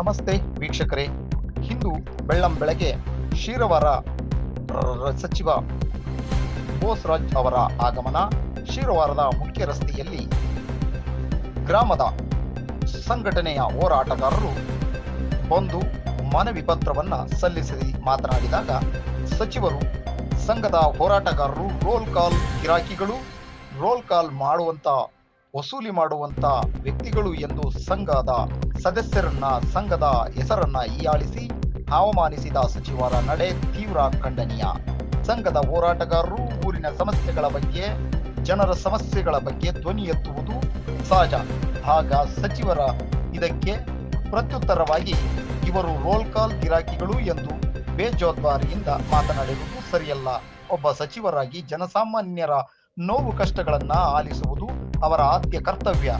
ನಮಸ್ತೆ ವೀಕ್ಷಕರೇ. ಇಂದು ಬೆಳ್ಳಂ ಬೆಳಗ್ಗೆ ಶೀರವಾರ ಸಚಿವ ಬೋಸ್ರಾಜ್ ಅವರ ಆಗಮನ. ಶಿರವಾರದ ಮುಖ್ಯ ರಸ್ತೆಯಲ್ಲಿ ಗ್ರಾಮದ ಸಂಘಟನೆಯ ಹೋರಾಟಗಾರರು ಬಂದು ಮನವಿ ಪತ್ರವನ್ನು ಸಲ್ಲಿಸಿ ಮಾತನಾಡಿದಾಗ ಸಚಿವರು, ಸಂಘದ ಹೋರಾಟಗಾರರು ರೋಲ್ ಕಾಲ್ ಗಿರಾಕಿಗಳು, ರೋಲ್ ಕಾಲ್ ಮಾಡುವಂತ, ವಸೂಲಿ ಮಾಡುವಂತ ವ್ಯಕ್ತಿಗಳು ಎಂದು ಸಂಘದ ಸದಸ್ಯರನ್ನ ಸಂಘದ ಹೆಸರನ್ನ ಹೀಯಾಳಿಸಿ ಅವಮಾನಿಸಿದ ಸಚಿವರ ನಡೆ ತೀವ್ರ ಖಂಡನೀಯ. ಸಂಘದ ಹೋರಾಟಗಾರರು ಊರಿನ ಸಮಸ್ಯೆಗಳ ಬಗ್ಗೆ, ಜನರ ಸಮಸ್ಯೆಗಳ ಬಗ್ಗೆ ಧ್ವನಿ ಎತ್ತುವುದು ಸಹಜ. ಆಗ ಸಚಿವರ ಇದಕ್ಕೆ ಪ್ರತ್ಯುತ್ತರವಾಗಿ, ಇವರು ರೋಲ್ ಕಾಲ್ ಗಿರಾಕಿಗಳು ಎಂದು ಬೇಜವಾಬ್ದಾರಿಯಿಂದ ಮಾತನಾಡಿರುವುದು ಸರಿಯಲ್ಲ. ಒಬ್ಬ ಸಚಿವರಾಗಿ ಜನಸಾಮಾನ್ಯರ ನೋವು ಕಷ್ಟಗಳನ್ನ ಆಲಿಸುವುದು ಅವರ ಆದ್ಯ ಕರ್ತವ್ಯ.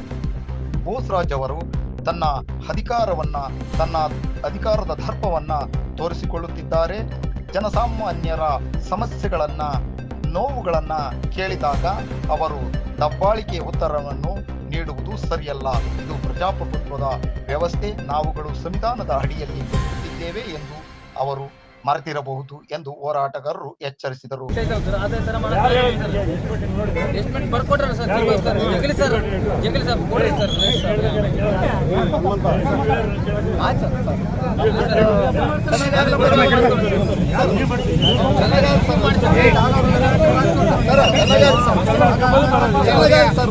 ಬೋಸ್ರಾಜ್ ಅವರು ತನ್ನ ಅಧಿಕಾರವನ್ನ, ತನ್ನ ಅಧಿಕಾರದ ದರ್ಪವನ್ನ ತೋರಿಸಿಕೊಳ್ಳುತ್ತಿದ್ದಾರೆ. ಜನಸಾಮಾನ್ಯರ ಸಮಸ್ಯೆಗಳನ್ನ, ನೋವುಗಳನ್ನ ಕೇಳಿದಾಗ ಅವರು ದಬ್ಬಾಳಿಕೆ ಉತ್ತರವನ್ನು ನೀಡುವುದು ಸರಿಯಲ್ಲ. ಇದು ಪ್ರಜಾಪ್ರಭುತ್ವದ ವ್ಯವಸ್ಥೆ. ನಾವುಗಳು ಸಂವಿಧಾನದ ಅಡಿಯಲ್ಲಿ ಎಂದು ಅವರು ಮರೆತಿರಬಹುದು ಎಂದು ಹೋರಾಟಗಾರರು ಎಚ್ಚರಿಸಿದರು. ಸರ್